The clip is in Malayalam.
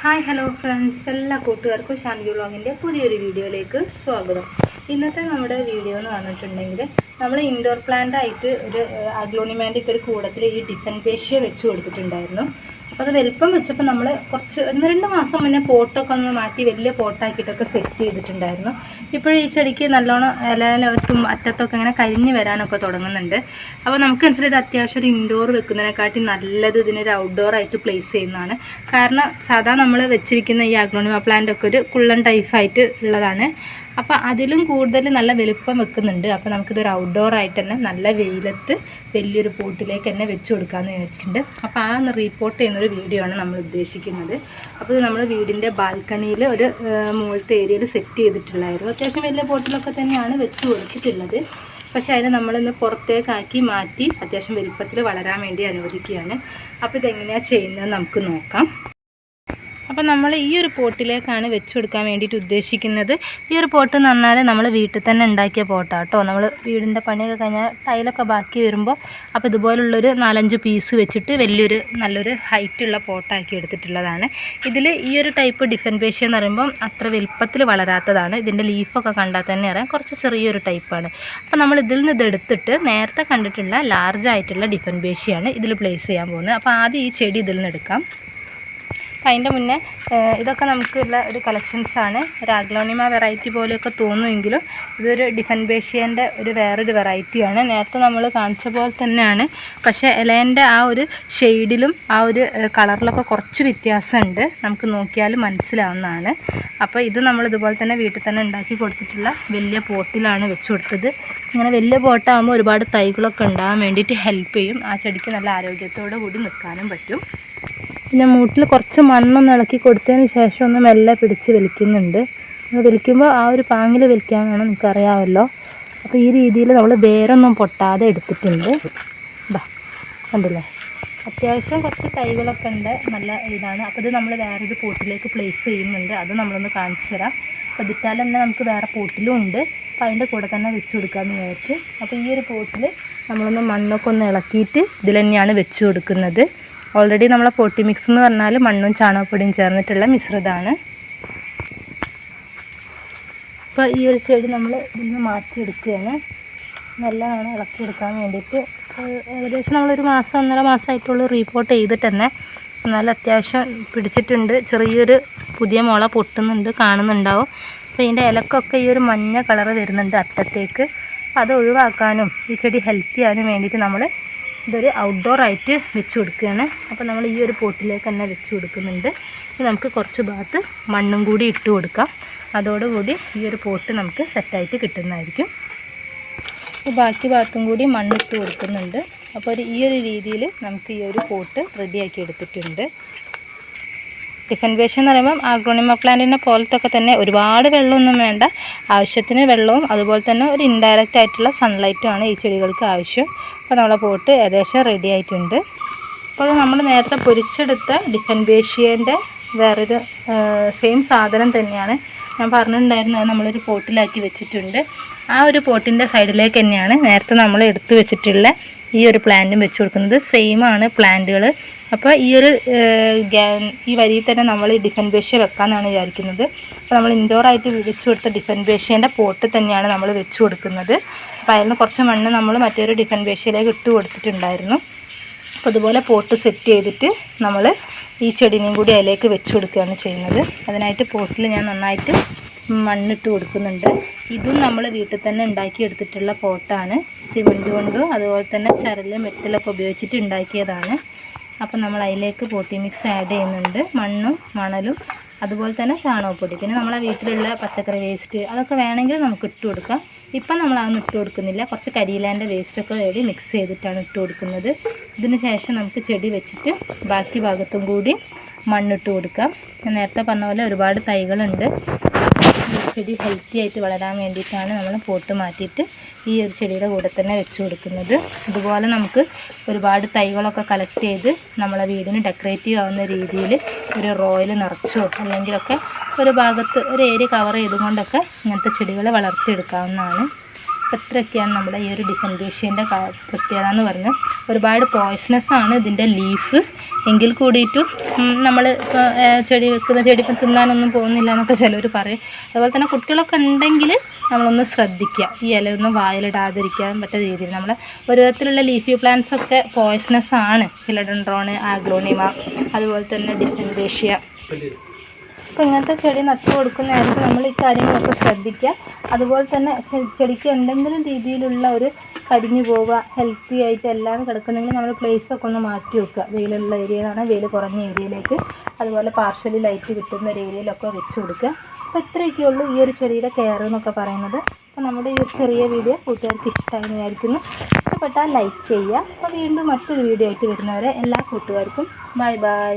ഹായ് ഹലോ ഫ്രണ്ട്സ് എല്ലാ കൂട്ടുകാർക്കും ഷാൻവി വ്ളോഗിന്റെ പുതിയൊരു വീഡിയോയിലേക്ക് സ്വാഗതം. ഇന്നത്തെ നമ്മുടെ വീഡിയോ എന്ന് പറഞ്ഞിട്ടുണ്ടെങ്കിൽ നമ്മൾ ഇൻഡോർ പ്ലാന്റ് ആയിട്ട് ഒരു അഗ്ലോണിമാന്റിക് ഒരു കൂടത്തിൽ ഈ ഡിഫൻ പേഷ്യ വെച്ച് കൊടുത്തിട്ടുണ്ടായിരുന്നു. അപ്പോൾ അത് വലിപ്പം വെച്ചപ്പോൾ നമ്മൾ കുറച്ച് ഒന്ന് രണ്ട് മാസം മുന്നേ പോട്ടൊക്കെ ഒന്ന് മാറ്റി വലിയ പോട്ടാക്കിയിട്ടൊക്കെ സെറ്റ് ചെയ്തിട്ടുണ്ടായിരുന്നു. ഇപ്പോഴും ഈ ചെടിക്ക് നല്ലോണം ഇലയിലത്തും അറ്റത്തൊക്കെ ഇങ്ങനെ കരിഞ്ഞ് വരാനൊക്കെ തുടങ്ങുന്നുണ്ട്. അപ്പോൾ നമുക്ക് മനസ്സിലായത് അത്യാവശ്യം ഒരു ഇൻഡോർ വെക്കുന്നതിനെക്കാട്ടി നല്ലത് ഇതിനൊരു ഔട്ട്ഡോർ ആയിട്ട് പ്ലേസ് ചെയ്യുന്നതാണ്. കാരണം സാധാ നമ്മൾ വെച്ചിരിക്കുന്ന ഈ അഗ്ലോണിമ പ്ലാന്റ് ഒക്കെ ഒരു കുള്ളൻ ടൈപ്പായിട്ട് ഉള്ളതാണ്. അപ്പോൾ അതിലും കൂടുതൽ നല്ല വലുപ്പം വെക്കുന്നുണ്ട്. അപ്പോൾ നമുക്കിതൊരു ഔട്ട്ഡോർ ആയിട്ട് തന്നെ നല്ല വെയിലത്ത് വലിയൊരു പോട്ടിലേക്ക് തന്നെ വെച്ച് കൊടുക്കാമെന്ന് വിചാരിച്ചിട്ടുണ്ട്. അപ്പോൾ ആ റീപ്പോർട്ട് ചെയ്യുന്നൊരു വീഡിയോ ആണ് നമ്മൾ ഉദ്ദേശിക്കുന്നത്. അപ്പോൾ ഇത് നമ്മൾ വീടിന്റെ ബാൽക്കണിയിൽ ഒരു മുകളിലത്തെ ഏരിയയിൽ സെറ്റ് ചെയ്തിട്ടുള്ളായിരുന്നു അത്യാവശ്യം വലിയ പോട്ടിലൊക്കെ തന്നെയാണ് വെച്ച് കൊടുത്തിട്ടുള്ളത്. പക്ഷേ അതിനെ നമ്മളിന്ന് പുറത്തേക്കാക്കി മാറ്റി അത്യാവശ്യം വലിപ്പത്തിൽ വളരാൻ വേണ്ടി അനുവദിക്കുകയാണ്. അപ്പോൾ ഇതെങ്ങനെയാണ് ചെയ്യുന്നത് നമുക്ക് നോക്കാം. അപ്പോൾ നമ്മൾ ഈ ഒരു പോട്ടിലേക്കാണ് വെച്ച് കൊടുക്കാൻ വേണ്ടിയിട്ട് ഉദ്ദേശിക്കുന്നത്. ഈ ഒരു പോട്ട് എന്ന് പറഞ്ഞാൽ നമ്മൾ വീട്ടിൽ തന്നെ ഉണ്ടാക്കിയ പോട്ടാണ് കേട്ടോ നമ്മൾ വീടിന്റെ പണിയൊക്കെ കഴിഞ്ഞാൽ ടൈലൊക്കെ ബാക്കി വരുമ്പോൾ അപ്പോൾ ഇതുപോലുള്ളൊരു നാലഞ്ച് പീസ് വെച്ചിട്ട് വലിയൊരു നല്ലൊരു ഹൈറ്റുള്ള പോട്ടാക്കി എടുത്തിട്ടുള്ളതാണ്. ഇതിൽ ഈ ഒരു ടൈപ്പ് ഡിഫൻ പേഷ്യ എന്ന് പറയുമ്പോൾ അത്ര വലുപ്പത്തിൽ വളരാത്തതാണ്. ഇതിന്റെ ലീഫൊക്കെ കണ്ടാൽ തന്നെ അറിയാം. കുറച്ച് ചെറിയൊരു ടൈപ്പാണ് അപ്പോൾ നമ്മൾ ഇതിൽ നിന്ന് ഇതെടുത്തിട്ട് നേരത്തെ കണ്ടിട്ടുള്ള ലാർജ് ആയിട്ടുള്ള ഡിഫൻ പേഷ്യയാണ് ഇതിൽ പ്ലേസ് ചെയ്യാൻ പോകുന്നത്. അപ്പോൾ ആദ്യം ഈ ചെടി ഇതിൽ നിന്ന് എടുക്കാം. അപ്പം അതിന്റെ മുന്നേ ഇതൊക്കെ നമുക്കുള്ള ഒരു കളക്ഷൻസാണ് രാഗ്ലോണിമ വെറൈറ്റി പോലെയൊക്കെ തോന്നുമെങ്കിലും ഇതൊരു ഡിഫൻ ബേഷ്യന്റെ ഒരു വേറൊരു വെറൈറ്റിയാണ് നേരത്തെ നമ്മൾ കാണിച്ച പോലെ തന്നെയാണ്. പക്ഷേ ഇലേന്റെ ആ ഒരു ഷെയ്ഡിലും ആ ഒരു കളറിലൊക്കെ കുറച്ച് വ്യത്യാസമുണ്ട്. നമുക്ക് നോക്കിയാൽ മനസ്സിലാവുന്നതാണ്. അപ്പോൾ ഇത് നമ്മൾ ഇതുപോലെ തന്നെ വീട്ടിൽ തന്നെ ഉണ്ടാക്കി കൊടുത്തിട്ടുള്ള വലിയ പോട്ടിലാണ് വെച്ച് കൊടുത്തത്. ഇങ്ങനെ വലിയ പോട്ടാകുമ്പോൾ ഒരുപാട് തൈകളൊക്കെ ഉണ്ടാകാൻ വേണ്ടിയിട്ട് ഹെൽപ്പ് ചെയ്യും. ആ ചെടിക്ക് നല്ല ആരോഗ്യത്തോടു കൂടി നിൽക്കാനും പറ്റും. പിന്നെ മൂട്ടിൽ കുറച്ച് മണ്ണൊന്ന് ഇളക്കി കൊടുത്തതിന് ശേഷം ഒന്ന് മെല്ലെ പിടിച്ച് വലിക്കുന്നുണ്ട്. വലിക്കുമ്പോൾ ആ ഒരു പാങ്ങിൽ വലിക്കാൻ വേണം നിങ്ങൾക്കറിയാമല്ലോ അപ്പോൾ ഈ രീതിയിൽ നമ്മൾ വേരൊന്നും പൊട്ടാതെ എടുത്തിട്ടുണ്ട്. ഇതാ കണ്ടില്ലേ? അത്യാവശ്യം കുറച്ച് തൈകളൊക്കെ ഉണ്ട്. നല്ല ഇതാണ്. അപ്പോൾ ഇത് നമ്മൾ വേറൊരു പോട്ടിലേക്ക് പ്ലേസ് ചെയ്യുന്നുണ്ട്. അത് നമ്മളൊന്ന് കാണിച്ചു തരാം. അപ്പോൾ ഇതിട്ടാൽ തന്നെ നമുക്ക് വേറെ പോട്ടിലും ഉണ്ട്. അപ്പോൾ അതിന്റെ കൂടെ തന്നെ വെച്ച് കൊടുക്കാമെന്ന് വിചാരിച്ചു. അപ്പോൾ ഈ ഒരു പോട്ടിൽ നമ്മളൊന്ന് മണ്ണൊക്കെ ഒന്ന് ഇളക്കിയിട്ട് ഇതിൽ തന്നെയാണ് വെച്ച് കൊടുക്കുന്നത്. ഓൾറെഡി നമ്മളെ പൊട്ടി മിക്സ് എന്ന് പറഞ്ഞാൽ മണ്ണും ചാണകപ്പൊടിയും ചേർന്നിട്ടുള്ള മിശ്രിതമാണ് ഇപ്പോൾ ഈ ഒരു ചെടി നമ്മൾ ഇതിൽ നിന്ന് മാറ്റിയെടുക്കുകയാണ്. നല്ലതാണ് ഇളക്കിയെടുക്കാൻ വേണ്ടിയിട്ട്. ഏകദേശം നമ്മളൊരു മാസം ഒന്നര മാസമായിട്ടുള്ളൂ റീപോർട്ട് ചെയ്തിട്ട് തന്നെ എന്നാലും അത്യാവശ്യം പിടിച്ചിട്ടുണ്ട്. ചെറിയൊരു പുതിയ മുള പൊട്ടുന്നുണ്ട് കാണുന്നുണ്ടാവും. അപ്പോൾ ഇതിന്റെ ഇലക്കൊക്കെ ഈ ഒരു മഞ്ഞ കളറ് വരുന്നുണ്ട് അറ്റത്തേക്ക്. അത് ഒഴിവാക്കാനും ഈ ചെടി ഹെൽത്തി ആകാനും വേണ്ടിയിട്ട് നമ്മൾ ഇതൊരു ഔട്ട്ഡോർ ആയിട്ട് വെച്ച് കൊടുക്കുകയാണ്. അപ്പോൾ നമ്മൾ ഈ ഒരു പോട്ടിലേക്ക് തന്നെ വെച്ച് കൊടുക്കുന്നുണ്ട്. ഇനി നമുക്ക് കുറച്ച് ഭാഗത്ത് മണ്ണും കൂടി ഇട്ട് കൊടുക്കാം. അതോടുകൂടി ഈ ഒരു പോട്ട് നമുക്ക് സെറ്റായിട്ട് കിട്ടുന്നതായിരിക്കും. ബാക്കി ഭാഗത്തും കൂടി മണ്ണിട്ട് കൊടുക്കുന്നുണ്ട്. അപ്പോൾ ഒരു ഈ ഒരു രീതിയിൽ നമുക്ക് ഈ ഒരു പോട്ട് റെഡിയാക്കി എടുത്തിട്ടുണ്ട്. ടിഫൻ വേഷൻ എന്ന് പറയുമ്പം ആഗ്രോണിമ പ്ലാന്റിനെ പോലത്തൊക്കെ തന്നെ ഒരുപാട് വെള്ളമൊന്നും വേണ്ട. ആവശ്യത്തിന് വെള്ളവും അതുപോലെ തന്നെ ഒരു ഇൻഡയറക്റ്റ് ആയിട്ടുള്ള സൺലൈറ്റുമാണ് ഈ ചെടികൾക്ക് ആവശ്യം. അപ്പോൾ നമ്മളെ പോട്ട് ഏകദേശം റെഡി ആയിട്ടുണ്ട്. അപ്പോൾ നമ്മൾ നേരത്തെ പൊരിച്ചെടുത്ത ഡിഫൻ ബേഷ്യന്റെ വേറൊരു സെയിം സാധനം തന്നെയാണ് ഞാൻ പറഞ്ഞിട്ടുണ്ടായിരുന്നു അത് നമ്മളൊരു പോട്ടിലാക്കി വെച്ചിട്ടുണ്ട്. ആ ഒരു പോട്ടിന്റെ സൈഡിലേക്ക് തന്നെയാണ് നേരത്തെ നമ്മൾ എടുത്തു വെച്ചിട്ടുള്ള ഈ ഒരു പ്ലാന്റും വെച്ച് കൊടുക്കുന്നത്. സെയിമാണ് പ്ലാന്റുകൾ അപ്പോൾ ഈ ഒരു ഈ വരിയിൽ തന്നെ നമ്മൾ ഡിഫൻ ബേഷ്യ വെക്കാമെന്നാണ് വിചാരിക്കുന്നത്. അപ്പോൾ നമ്മൾ ഇൻഡോർ ആയിട്ട് വെച്ച് കൊടുത്ത ഡിഫൻ ബേഷ്യന്റെ പോട്ട് തന്നെയാണ് നമ്മൾ വെച്ച് കൊടുക്കുന്നത്. അപ്പോൾ അതിൽ നിന്ന് കുറച്ച് മണ്ണ് നമ്മൾ മറ്റൊരു ഡിഫൻ ബേഷ്യയിലേക്ക് ഇട്ട് കൊടുത്തിട്ടുണ്ടായിരുന്നു. അപ്പോൾ അതുപോലെ പോട്ട് സെറ്റ് ചെയ്തിട്ട് നമ്മൾ ഈ ചെടിനെയും കൂടി അതിലേക്ക് വെച്ച് കൊടുക്കുകയാണ് ചെയ്യുന്നത്. അതിനായിട്ട് പോട്ടിൽ ഞാൻ നന്നായിട്ട് മണ്ണിട്ട് കൊടുക്കുന്നുണ്ട്. ഇതും നമ്മൾ വീട്ടിൽ തന്നെ ഉണ്ടാക്കി എടുത്തിട്ടുള്ള പോട്ടാണ്. സിമെന്റ് കൊണ്ടും അതുപോലെ തന്നെ ചരലും മെറ്റലൊക്കെ ഉപയോഗിച്ചിട്ട് ഉണ്ടാക്കിയതാണ്. അപ്പോൾ നമ്മൾ അതിലേക്ക് പോട്ടി മിക്സ് ആഡ് ചെയ്യുന്നുണ്ട്. മണ്ണും മണലും അതുപോലെ തന്നെ ചാണകപ്പൊടി. പിന്നെ നമ്മളെ വീട്ടിലുള്ള പച്ചക്കറി വേസ്റ്റ് അതൊക്കെ വേണമെങ്കിൽ നമുക്ക് ഇട്ട് കൊടുക്കാം. ഇപ്പം നമ്മൾ അതൊന്നും ഇട്ട് കൊടുക്കുന്നില്ല. കുറച്ച് കരിയിലാന്റെ വേസ്റ്റൊക്കെ വേണ്ടി മിക്സ് ചെയ്തിട്ടാണ് ഇട്ട് കൊടുക്കുന്നത്. ഇതിന് ശേഷം നമുക്ക് ചെടി വെച്ചിട്ട് ബാക്കി ഭാഗത്തും കൂടി മണ്ണിട്ട് കൊടുക്കാം. ഞാൻ നേരത്തെ പറഞ്ഞ പോലെ ഒരുപാട് തൈകളുണ്ട്. ചെടി ഹെൽത്തി ആയിട്ട് വളരാൻ വേണ്ടിയിട്ടാണ് നമ്മൾ പോട്ട് മാറ്റിയിട്ട് ഈ ഒരു ചെടിയുടെ കൂടെ തന്നെ വെച്ച് കൊടുക്കുന്നത്. അതുപോലെ നമുക്ക് ഒരുപാട് തൈകളൊക്കെ കളക്ട് ചെയ്ത് നമ്മളെ വീടിന് ഡെക്കറേറ്റീവ് ആവുന്ന രീതിയിൽ ഒരു റോയിൽ നിറച്ചോ അല്ലെങ്കിലൊക്കെ ഒരു ഭാഗത്ത് ഒരു ഏരിയ കവർ ചെയ്തുകൊണ്ടൊക്കെ ഇങ്ങനത്തെ ചെടികളെ വളർത്തിയെടുക്കാവുന്നതാണ്. ഇത്രയൊക്കെയാണ് നമ്മുടെ ഈ ഒരു ഡിഫൻഡേഷ്യന്റെ പ്രത്യേകത എന്ന് പറഞ്ഞാൽ ഒരുപാട് പോയ്സണസ് ആണ് ഇതിന്റെ ലീഫ് എങ്കിൽ കൂടിയിട്ടും നമ്മൾ ചെടി വെക്കുന്ന ചെടി ഇപ്പം തിന്നാനൊന്നും പോകുന്നില്ല എന്നൊക്കെ ചിലർ പറയും. അതുപോലെ തന്നെ കുട്ടികളൊക്കെ ഉണ്ടെങ്കിൽ നമ്മളൊന്ന് ശ്രദ്ധിക്കുക. ഈ ഇലയൊന്നും വായിലിടാതിരിക്കാൻ പറ്റുന്ന രീതിയിൽ. നമ്മൾ ഒരു വിധത്തിലുള്ള ലീഫി പ്ലാന്റ്സ് ഒക്കെ പോയ്സണസ് ആണ്. ഫിലഡൻഡ്രോൺ ആഗ്ലോണിമ അതുപോലെ തന്നെ ഡിഫൻഡേഷ്യ അപ്പോൾ ഇങ്ങനത്തെ ചെടി നട്ടു കൊടുക്കുന്നതായിരിക്കും നമ്മൾ ഈ കാര്യങ്ങളൊക്കെ ശ്രദ്ധിക്കുക. അതുപോലെ തന്നെ ചെടിക്ക് എന്തെങ്കിലും രീതിയിലുള്ള ഒരു കരിഞ്ഞു പോവുക ഹെൽത്തി ആയിട്ട് എല്ലാം കിടക്കുന്നെങ്കിൽ നമ്മൾ പ്ലേസ് ഒക്കെ ഒന്ന് മാറ്റി വെക്കുക. വെയിലുള്ള ഏരിയയിലാണ് വെയിൽ കുറഞ്ഞ ഏരിയയിലേക്ക് അതുപോലെ പാർഷ്യലി ലൈറ്റ് കിട്ടുന്ന ഒരു ഏരിയയിലൊക്കെ വെച്ച് കൊടുക്കുക. അപ്പോൾ ഇത്രയൊക്കെ ഉള്ളൂ ഈ ഒരു ചെടിയുടെ കെയർ എന്നൊക്കെ പറയുന്നത്. അപ്പോൾ നമ്മുടെ ഈ ഒരു ചെറിയ വീഡിയോ കൂട്ടുകാർക്ക് ഇഷ്ടമായി വിചാരിക്കുന്നു. ഇഷ്ടപ്പെട്ടാൽ ലൈക്ക് ചെയ്യുക. അപ്പോൾ വീണ്ടും മറ്റൊരു വീഡിയോ ആയിട്ട് വരുന്നവരെ എല്ലാ കൂട്ടുകാർക്കും ബൈ ബൈ